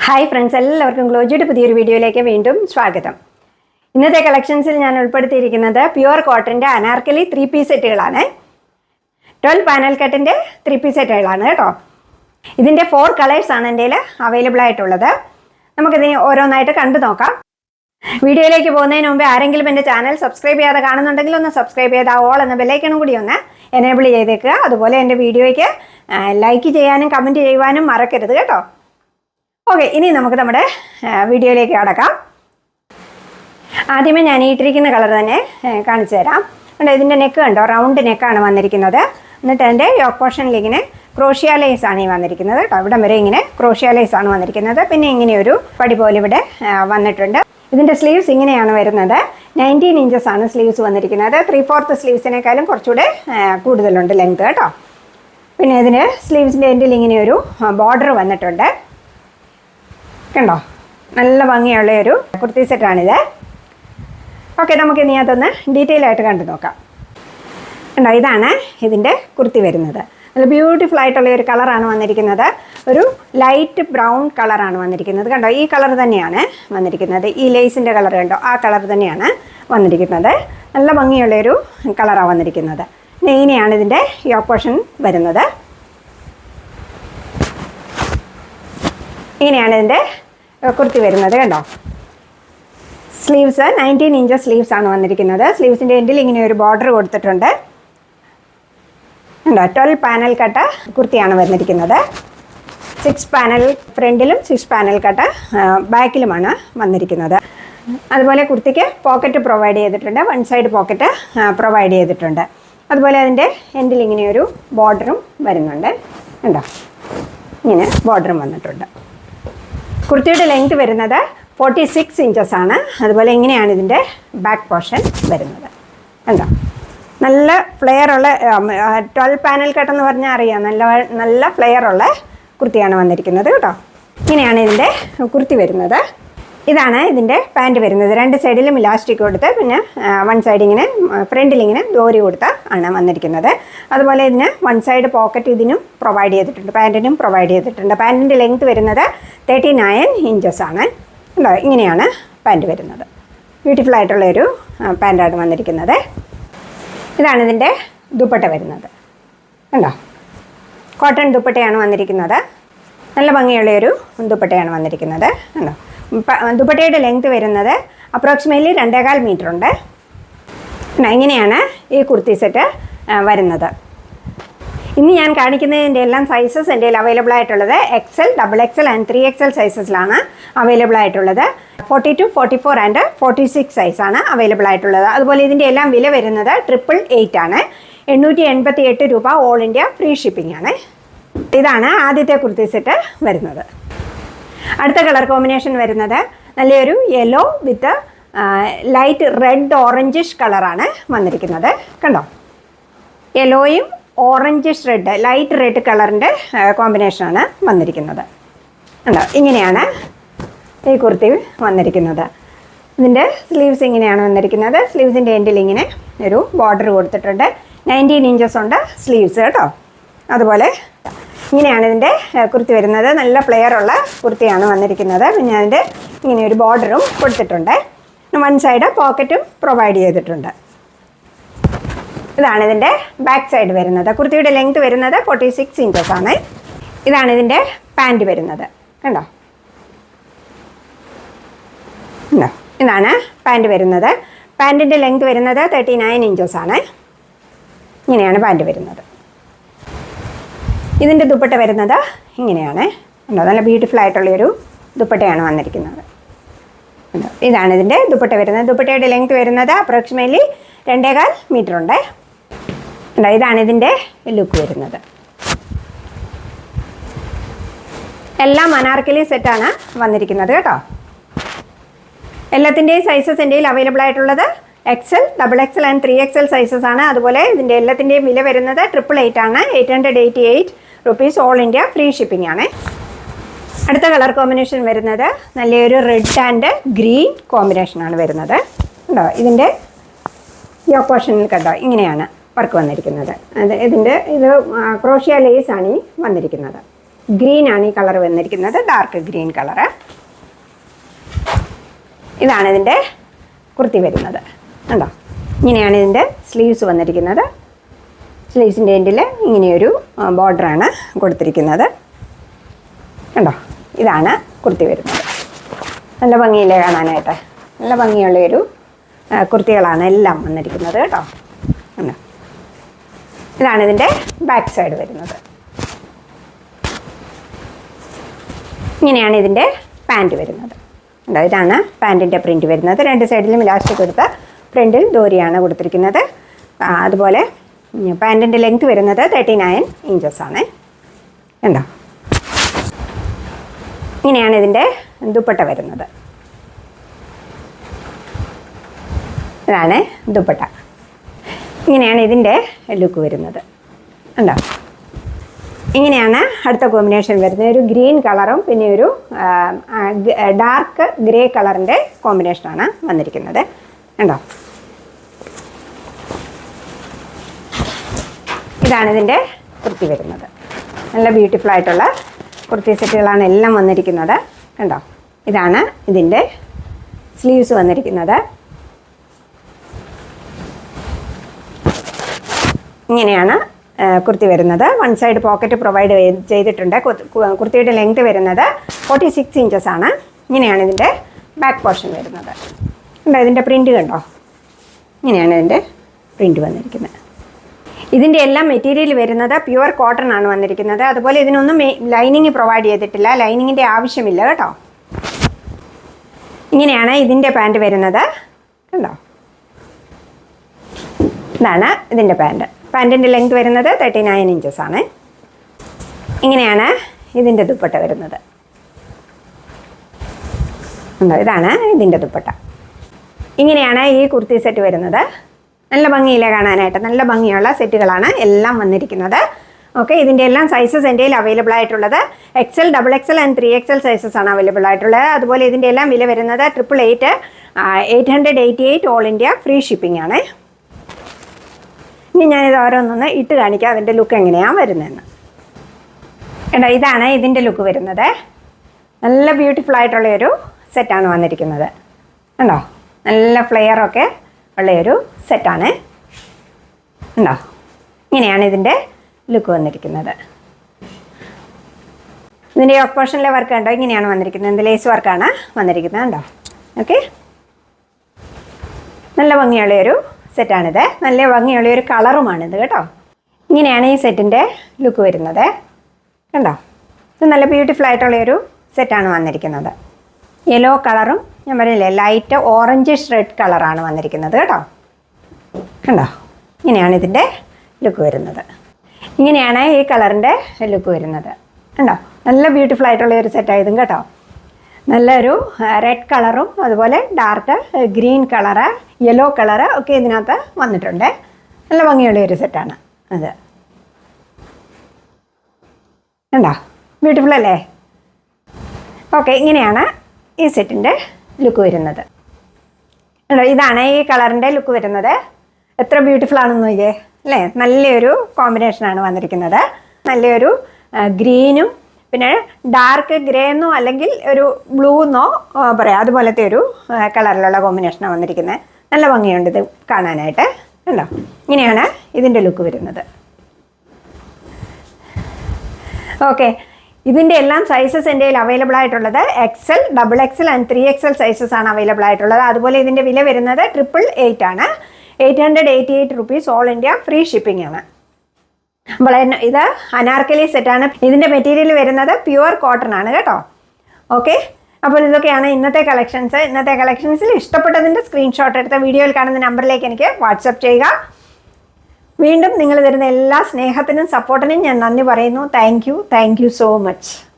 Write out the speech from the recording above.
Hi friends എല്ലാവർക്കും ഗ്ലോജിയുടെ പുതിയൊരു വീഡിയോയിലേക്ക് വീണ്ടും സ്വാഗതം. ഇന്നത്തെ കളക്ഷൻസിൽ ഞാൻ ഉൾപ്പെടുത്തിയിരിക്കുന്നത് പ്യുവർ കോട്ടന്റെ അനാർക്കലി ത്രീ പീസ് സെറ്റുകളാണ് ട്വൽവ് പാനൽ കട്ടിന്റെ ത്രീ പീസ് സെറ്റുകളാണ് കേട്ടോ ഇതിന്റെ ഫോർ കളേഴ്സാണ് എന്റെ അവൈലബിൾ ആയിട്ടുള്ളത്. നമുക്കിതിന് ഓരോന്നായിട്ട് കണ്ടു നോക്കാം. വീഡിയോയിലേക്ക് പോകുന്നതിന് മുമ്പ് ആരെങ്കിലും എന്റെ ചാനൽ സബ്സ്ക്രൈബ് ചെയ്യാതെ കാണുന്നുണ്ടെങ്കിൽ ഒന്ന് സബ്സ്ക്രൈബ് ചെയ്ത് ആ ഓൾ എന്ന ബെല്ലൈക്കണും കൂടി ഒന്ന് എനേബിൾ ചെയ്തേക്കുക. അതുപോലെ എന്റെ വീഡിയോയ്ക്ക് ലൈക്ക് ചെയ്യാനും കമന്റ് ചെയ്യുവാനും മറക്കരുത് കേട്ടോ. ഓക്കെ ഇനി നമുക്ക് നമ്മുടെ വീഡിയോയിലേക്ക് കടക്കാം ആദ്യമേ ഞാൻ ഇട്ടിരിക്കുന്ന കളർ തന്നെ കാണിച്ചു തരാം. കണ്ടോ ഇതിന്റെ നെക്ക് കണ്ടോ റൗണ്ട് നെക്കാണ് വന്നിരിക്കുന്നത്. എന്നിട്ട് അതിന്റെ യോക്ക് പോർഷനിൽ ഇങ്ങനെ ക്രോഷ്യ ആണ് ഈ വന്നിരിക്കുന്നത് കേട്ടോ. ഇവിടം വരെ ഇങ്ങനെ ക്രോഷ്യ ആണ് വന്നിരിക്കുന്നത്. പിന്നെ ഇങ്ങനെ ഒരു പടി പോലെ ഇവിടെ വന്നിട്ടുണ്ട്. ഇതിന്റെ സ്ലീവ്സ് ഇങ്ങനെയാണ് വരുന്നത്. നയന്റീൻ ഇഞ്ചസ് ആണ് സ്ലീവ്സ് വന്നിരിക്കുന്നത്. ത്രീ ഫോർത്ത് സ്ലീവ്സിനേക്കാളും കുറച്ചുകൂടെ കൂടുതലുണ്ട് ലെങ്ത് കേട്ടോ. പിന്നെ ഇതിന് സ്ലീവ്സിന്റെ എൻഡിൽ ഇങ്ങനെ ഒരു ബോർഡർ വന്നിട്ടുണ്ട്. കണ്ടോ? നല്ല ഭംഗിയുള്ള ഒരു കുർത്തി സെറ്റാണിത്. ഓക്കെ നമുക്ക് ഇനി അതൊന്ന് ഡീറ്റെയിൽ ആയിട്ട് കണ്ടു നോക്കാം. കണ്ടോ ഇതാണ് ഇതിന്റെ കുർത്തി വരുന്നത്. നല്ല ബ്യൂട്ടിഫുൾ ആയിട്ടുള്ള ഒരു കളറാണ് വന്നിരിക്കുന്നത്. ഒരു ലൈറ്റ് ബ്രൗൺ കളറാണ് വന്നിരിക്കുന്നത്. കണ്ടോ ഈ കളർ തന്നെയാണ് വന്നിരിക്കുന്നത്. ഈ ലേസിന്റെ കളർ കണ്ടോ ആ കളർ തന്നെയാണ് വന്നിരിക്കുന്നത്. നല്ല ഭംഗിയുള്ള ഒരു കളറാണ് വന്നിരിക്കുന്നത്. നെയിനെയാണ് ഇതിന്റെ ഈ ഓപ്പോഷൻ വരുന്നത്. ഇങ്ങനെയാണ് ഇതിന്റെ കുർത്തി വരുന്നത് കണ്ടോ? സ്ലീവ്സ് നയന്റീൻ ഇഞ്ചസ് സ്ലീവ്സ് ആണ് വന്നിരിക്കുന്നത്. സ്ലീവ്സിന്റെ എൻഡിൽ ഇങ്ങനെ ഒരു ബോർഡർ കൊടുത്തിട്ടുണ്ട്. ഉണ്ടോ ട്വൽവ് പാനൽ കട്ട കുർത്തിയാണ് വന്നിരിക്കുന്നത്. സിക്സ് പാനൽ ഫ്രണ്ടിലും സിക്സ് പാനൽ കട്ട ബാക്കിലുമാണ് വന്നിരിക്കുന്നത്. അതുപോലെ കുർത്തിക്ക് പോക്കറ്റ് പ്രൊവൈഡ് ചെയ്തിട്ടുണ്ട്. വൺ സൈഡ് പോക്കറ്റ് പ്രൊവൈഡ് ചെയ്തിട്ടുണ്ട്. അതുപോലെ അതിന്റെ എൻഡിൽ ഇങ്ങനെ ഒരു ബോർഡറും വരുന്നുണ്ട്. ഉണ്ടോ ഇങ്ങനെ ബോർഡറും വന്നിട്ടുണ്ട്. കുർത്തിയുടെ ലെങ്ത് വരുന്നത് ഫോർട്ടി സിക്സ് ഇഞ്ചസ് ആണ്. അതുപോലെ ഇങ്ങനെയാണ് ഇതിന്റെ ബാക്ക് പോർഷൻ വരുന്നത്. എന്താ നല്ല ഫ്ലെയർ ഉള്ള ട്വൽവ് പാനൽ കട്ടെന്ന് പറഞ്ഞാൽ അറിയാം. നല്ല നല്ല ഫ്ലെയർ ഉള്ള കുർത്തിയാണ് വന്നിരിക്കുന്നത് കേട്ടോ. ഇങ്ങനെയാണ് ഇതിന്റെ കുർത്തി വരുന്നത്. ഇതാണ് ഇതിന്റെ പാന്റ് വരുന്നത്. രണ്ട് സൈഡിലും ഇലാസ്റ്റിക് കൊടുത്ത് പിന്നെ വൺ സൈഡ് ഇങ്ങനെ ഫ്രണ്ടിൽ ഇങ്ങനെ ദോരി കൊടുത്ത് ആണ് വന്നിരിക്കുന്നത്. അതുപോലെ ഇതിന് വൺ സൈഡ് പോക്കറ്റ് ഇതിനും പ്രൊവൈഡ് ചെയ്തിട്ടുണ്ട്. പാന്റിനും പ്രൊവൈഡ് ചെയ്തിട്ടുണ്ട്. പാന്റിന്റെ ലെങ്ത് വരുന്നത് തേർട്ടി നയൻ ഇഞ്ചസ് ആണ്. ഉണ്ടോ ഇങ്ങനെയാണ് പാന്റ് വരുന്നത്. ബ്യൂട്ടിഫുൾ ആയിട്ടുള്ള ഒരു പാന്റാണ് വന്നിരിക്കുന്നത്. ഇതാണ് ഇതിന്റെ ദുപ്പട്ട വരുന്നത്. ഉണ്ടോ കോട്ടൺ ദുപ്പട്ടയാണ് വന്നിരിക്കുന്നത്. നല്ല ഭംഗിയുള്ള ഒരു ദുപ്പട്ടയാണ് വന്നിരിക്കുന്നത്. കണ്ടോ? പ- ദുപ്പട്ടയുടെ ലെങ്ത് വരുന്നത് അപ്രോക്സിമേറ്റ്ലി രണ്ടേകാൽ മീറ്റർ ഉണ്ട്. ഇങ്ങനെയാണ് ഈ കുർത്തി സെറ്റ് വരുന്നത്. ഇന്ന് ഞാൻ കാണിക്കുന്നതിന്റെ എല്ലാം സൈസസ് എന്റെ അവൈലബിൾ ആയിട്ടുള്ളത് XL double XL and three XL സൈസസിലാണ് available ആയിട്ടുള്ളത് forty two forty four and forty six സൈസാണ് അവൈലബിൾ ആയിട്ടുള്ളത്. അതുപോലെ ഇതിന്റെ എല്ലാം വില വരുന്നത് ട്രിപ്പിൾ എയ്റ്റ് ആണ്. എണ്ണൂറ്റി എൺപത്തി എട്ട് രൂപ ഓൾ ഇന്ത്യ ഫ്രീ ഷിപ്പിംഗ് ആണ്. ഇതാണ് ആദ്യത്തെ കുർത്തി സെറ്റ് വരുന്നത്. അടുത്ത കളർ കോമ്പിനേഷൻ വരുന്നത് നല്ലൊരു yellow with light red orangish കളറാണ് വന്നിരിക്കുന്നത്. കണ്ടോ? യെല്ലോയും ഓറഞ്ചിഷ് റെഡ് ലൈറ്റ് റെഡ് കളറിന്റെ കോമ്പിനേഷനാണ് വന്നിരിക്കുന്നത്. കണ്ടോ? ഇങ്ങനെയാണ് ഈ കുർത്തി വന്നിരിക്കുന്നത്. ഇതിന്റെ സ്ലീവ്സ് ഇങ്ങനെയാണ് വന്നിരിക്കുന്നത്. സ്ലീവ്സിന്റെ എൻഡിൽ ഇങ്ങനെ ഒരു ബോർഡർ കൊടുത്തിട്ടുണ്ട്. നയന്റീൻ ഇഞ്ചസ് ഉണ്ട് സ്ലീവ്സ് കേട്ടോ? അതുപോലെ ഇങ്ങനെയാണ് ഇതിന്റെ കുർത്തി വരുന്നത്. നല്ല പ്ലെയർ ഉള്ള കുർത്തിയാണ് വന്നിരിക്കുന്നത്. പിന്നെ അതിന്റെ ഇങ്ങനെ ഒരു ബോർഡറും കൊടുത്തിട്ടുണ്ട്. വൺ സൈഡ് പോക്കറ്റും പ്രൊവൈഡ് ചെയ്തിട്ടുണ്ട്. ഇതാണ് ഇതിന്റെ ബാക്ക് സൈഡ് വരുന്നത്. കുർത്തിയുടെ ലെങ്ത് വരുന്നത് ഫോർട്ടി സിക്സ് ഇഞ്ചസ് ആണ്. ഇതാണ് ഇതിന്റെ പാന്റ് വരുന്നത്. കണ്ടോ? ഉണ്ടോ ഇതാണ് പാന്റ് വരുന്നത്. പാന്റിന്റെ ലെങ്ത് വരുന്നത് തേർട്ടി നയൻ ഇഞ്ചസ് ആണ്. ഇങ്ങനെയാണ് പാന്റ് വരുന്നത്. ഇതിന്റെ ദുപ്പട്ട വരുന്നത് ഇങ്ങനെയാണ്. ഉണ്ടോ നല്ല ബ്യൂട്ടിഫുൾ ആയിട്ടുള്ളൊരു ദുപ്പട്ടയാണ് വന്നിരിക്കുന്നത്. ഇതാണ് ഇതിന്റെ ദുപ്പട്ട വരുന്നത്. ദുപ്പട്ടയുടെ ലെങ്ത് വരുന്നത് അപ്രോക്സിമേറ്റ്ലി രണ്ടേകാൽ മീറ്റർ ഉണ്ട്. ഇതാണ് ഇതിന്റെ ലുക്ക് വരുന്നത്. എല്ലാം അനാർക്കലി സെറ്റാണ് വന്നിരിക്കുന്നത് കേട്ടോ. എല്ലാത്തിന്റെയും സൈസസ് എന്റെ അവൈലബിൾ ആയിട്ടുള്ളത് XL double XL and three XL sizes ആണ്. അതുപോലെ ഇതിന്റെ എല്ലാത്തിന്റെയും വില വരുന്നത് ട്രിപ്പിൾ എയ്റ്റ് ആണ്. Eight hundred eighty eight rupees all India free shipping ആണ്. അടുത്ത കളർ കോമ്പിനേഷൻ വരുന്നത് നല്ലൊരു റെഡ് ആൻഡ് ഗ്രീൻ കോമ്പിനേഷനാണ് വരുന്നത്. ഉണ്ടോ ഇതിന്റെ ഈ ഓപ്പോഷനിൽ കണ്ടോ? ഇങ്ങനെയാണ് വർക്ക് വന്നിരിക്കുന്നത്. അത് ഇതിന്റെ ഇത് ക്രോഷ്യ ലേസ് ആണ് ഈ വന്നിരിക്കുന്നത്. ഗ്രീൻ ആണ് ഈ കളർ വന്നിരിക്കുന്നത്. ഡാർക്ക് ഗ്രീൻ കളറ് ഇതാണ് ഇതിന്റെ കുർത്തി വരുന്നത്. ഉണ്ടോ ഇങ്ങനെയാണ് ഇതിന്റെ സ്ലീവ്സ് വന്നിരിക്കുന്നത്. സ്ലീവ്സിന്റെ എൻഡിൽ ഇങ്ങനെയൊരു ബോർഡറാണ് കൊടുത്തിരിക്കുന്നത്. കണ്ടോ? ഇതാണ് കുർത്തി വരുന്നത്. നല്ല ഭംഗിയില്ലേ കാണാനായിട്ട്? നല്ല ഭംഗിയുള്ള ഒരു കുർത്തികളാണ് എല്ലാം വന്നിരിക്കുന്നത് കേട്ടോ. കണ്ടോ? ഇതാണ് ഇതിന്റെ ബാക്ക് സൈഡ് വരുന്നത്. ഇങ്ങനെയാണ് ഇതിന്റെ പാന്റ് വരുന്നത്. ഉണ്ടോ ഇതാണ് പാന്റിന്റെ പ്രിന്റ് വരുന്നത്. രണ്ട് സൈഡിലും ഇലാസ്റ്റിക് കൊടുത്ത് ഫ്രണ്ടിൽ ദോരിയാണ് കൊടുത്തിരിക്കുന്നത്. അതുപോലെ പാന്റിന്റെ ലെങ്ത് വരുന്നത് തേർട്ടി നയൻ ഇഞ്ചസ് ആണ്. കണ്ടോ? ഇങ്ങനെയാണ് ഇതിന്റെ ദുപ്പട്ട വരുന്നത്. ഇതാണ് ദുപ്പട്ട. ഇങ്ങനെയാണ് ഇതിന്റെ ലുക്ക് വരുന്നത്. ഉണ്ടോ ഇങ്ങനെയാണ് അടുത്ത കോമ്പിനേഷൻ വരുന്നത്. ഒരു ഗ്രീൻ കളറും പിന്നെ ഒരു ഡാർക്ക് ഗ്രേ കളറിന്റെ കോമ്പിനേഷനാണ് വന്നിരിക്കുന്നത്. കണ്ടോ? ഇതാണ് ഇതിന്റെ കുർത്തി വരുന്നത്. നല്ല ബ്യൂട്ടിഫുൾ ആയിട്ടുള്ള കുർത്തി സെറ്റുകളാണ് എല്ലാം വന്നിരിക്കുന്നത്. കണ്ടോ? ഇതാണ് ഇതിന്റെ സ്ലീവ്സ് വന്നിരിക്കുന്നത്. ഇങ്ങനെയാണ് കുർത്തി വരുന്നത്. വൺ സൈഡ് പോക്കറ്റ് പ്രൊവൈഡ് ചെയ്തിട്ടുണ്ട്. കുർത്തിയുടെ ലെങ്ത് വരുന്നത് ഫോർട്ടി സിക്സ് ഇഞ്ചസ് ആണ്. ഇങ്ങനെയാണ് ഇതിന്റെ ബാക്ക് പോർഷൻ വരുന്നത്. കണ്ടോ ഇതിന്റെ പ്രിന്റ് കണ്ടോ? ഇങ്ങനെയാണ് ഇതിന്റെ പ്രിന്റ് വന്നിരിക്കുന്നത്. ഇതിന്റെ എല്ലാം മെറ്റീരിയൽ വരുന്നത് പ്യുവർ കോട്ടൺ ആണ് വന്നിരിക്കുന്നത്. അതുപോലെ ഇതിനൊന്നും ലൈനിങ് പ്രൊവൈഡ് ചെയ്തിട്ടില്ല. ലൈനിങ്ങിന്റെ ആവശ്യമില്ല കേട്ടോ. ഇങ്ങനെയാണ് ഇതിന്റെ പാന്റ് വരുന്നത്. കണ്ടോ? ഇതാണ് ഇതിന്റെ പാന്റ് പാന്റിന്റെ ലെങ്ത് വരുന്നത് തേർട്ടി നയൻ ഇഞ്ചസ് ആണ്. ഇങ്ങനെയാണ് ഇതിന്റെ ദുപ്പട്ട വരുന്നത്. ഇതാണ് ഇതിന്റെ ദുപ്പട്ട. ഇങ്ങനെയാണ് ഈ കുർത്തി സെറ്റ് വരുന്നത്. നല്ല ഭംഗിയില്ല കാണാനായിട്ട്? നല്ല ഭംഗിയുള്ള സെറ്റുകളാണ് എല്ലാം വന്നിരിക്കുന്നത്. ഓക്കെ ഇതിന്റെ എല്ലാം സൈസസ് എന്റെ കയ്യിൽ അവൈലബിൾ ആയിട്ടുള്ളത്. XL double XL and three XL sizes ആണ് അവൈലബിൾ ആയിട്ടുള്ളത്. അതുപോലെ ഇതിന്റെ എല്ലാം വില വരുന്നത് triple eight eight hundred eighty eight all India free shipping ആണ്. ഇനി ഞാനിത് ഓരോന്നൊന്ന് ഇട്ട് കാണിക്കാം അതിന്റെ ലുക്ക് എങ്ങനെയാണ് വരുന്നതെന്ന്. എടാ ഇതാണ് ഇതിന്റെ ലുക്ക് വരുന്നത്. നല്ല ബ്യൂട്ടിഫുൾ ആയിട്ടുള്ള ഒരു സെറ്റാണ് വന്നിരിക്കുന്നത്. കണ്ടോ നല്ല ഫ്ലെയറൊക്കെ ഉള്ളയൊരു സെറ്റാണ്. ഉണ്ടോ ഇങ്ങനെയാണ് ഇതിന്റെ ലുക്ക് വന്നിരിക്കുന്നത്. ഇതിന്റെ യോക്ക് പോർഷനിലെ വർക്ക് ഉണ്ടോ ഇങ്ങനെയാണ് വന്നിരിക്കുന്നത്. എന്ത് ലേസ് വർക്കാണ് വന്നിരിക്കുന്നത് ഉണ്ടോ ഓക്കെ നല്ല ഭംഗിയുള്ള ഒരു സെറ്റാണിത്. നല്ല ഭംഗിയുള്ള ഒരു കളറുമാണിത് കേട്ടോ. ഇങ്ങനെയാണ് ഈ സെറ്റിന്റെ ലുക്ക് വരുന്നത്. കണ്ടോ? ഇത് നല്ല ബ്യൂട്ടിഫുൾ ആയിട്ടുള്ള ഒരു സെറ്റാണ് വന്നിരിക്കുന്നത്. യെല്ലോ കളറും ഞാൻ പറയില്ലേ ലൈറ്റ് ഓറഞ്ചിഷ് റെഡ് കളറാണ് വന്നിരിക്കുന്നത് കേട്ടോ. കണ്ടോ? ഇങ്ങനെയാണ് ഇതിന്റെ ലുക്ക് വരുന്നത്. ഇങ്ങനെയാണ് ഈ കളറിന്റെ ലുക്ക് വരുന്നത്. കണ്ടോ? നല്ല ബ്യൂട്ടിഫുൾ ആയിട്ടുള്ള ഒരു സെറ്റായതും കേട്ടോ. നല്ലൊരു റെഡ് കളറും അതുപോലെ dark green colour yellow colour ഒക്കെ ഇതിനകത്ത് വന്നിട്ടുണ്ട്. നല്ല ഭംഗിയുള്ള ഒരു സെറ്റാണ് അത്. കണ്ടോ? ബ്യൂട്ടിഫുൾ അല്ലേ? ഓക്കെ ഇങ്ങനെയാണ് ഈ സെറ്റിന്റെ ലുക്ക് വരുന്നത്. ഇതാണ് ഈ കളറിന്റെ ലുക്ക് വരുന്നത്. എത്ര ബ്യൂട്ടിഫുൾ ആണെന്ന് നോക്കിയേ. അല്ലേ? നല്ലൊരു കോമ്പിനേഷനാണ് വന്നിരിക്കുന്നത്. നല്ലൊരു ഗ്രീനും പിന്നെ ഡാർക്ക് ഗ്രേ എന്നോ അല്ലെങ്കിൽ ഒരു ബ്ലൂ എന്നോ പറയാം. അതുപോലത്തെ ഒരു കളറിലുള്ള കോമ്പിനേഷനാണ് വന്നിരിക്കുന്നത്. നല്ല ഭംഗിയുണ്ട് ഇത് കാണാനായിട്ട്. കണ്ടോ? ഇങ്ങനെയാണ് ഇതിന്റെ ലുക്ക് വരുന്നത്. ഓക്കെ ഇതിന്റെ എല്ലാം സൈസസ് എന്റെ കയ്യിൽ അവൈലബിൾ ആയിട്ടുള്ളത് XL double XL and three XL sizes ആണ് അവൈലബിൾ ആയിട്ടുള്ളത്. അതുപോലെ ഇതിന്റെ വില വരുന്നത് ട്രിപ്പിൾ എയ്റ്റ് ആണ്. Eight hundred eighty eight rupees all India free shipping ആണ് അപ്പോൾ ഇത് അനാർക്കലി സെറ്റാണ് ഇതിന്റെ മെറ്റീരിയൽ വരുന്നത് പ്യുവർ കോട്ടൺ ആണ് കേട്ടോ. ഓക്കെ അപ്പോൾ ഇതൊക്കെയാണ് ഇന്നത്തെ കളക്ഷൻസ് ഇന്നത്തെ കളക്ഷൻസിൽ ഇഷ്ടപ്പെട്ടതിന്റെ സ്ക്രീൻഷോട്ട് എടുത്ത വീഡിയോയിൽ കാണുന്ന നമ്പറിലേക്ക് എനിക്ക് വാട്സപ്പ് ചെയ്യുക. വീണ്ടും നിങ്ങൾ തരുന്ന എല്ലാ സ്നേഹത്തിനും സപ്പോർട്ടിനും ഞാൻ നന്ദി പറയുന്നു. Thank you thank you so much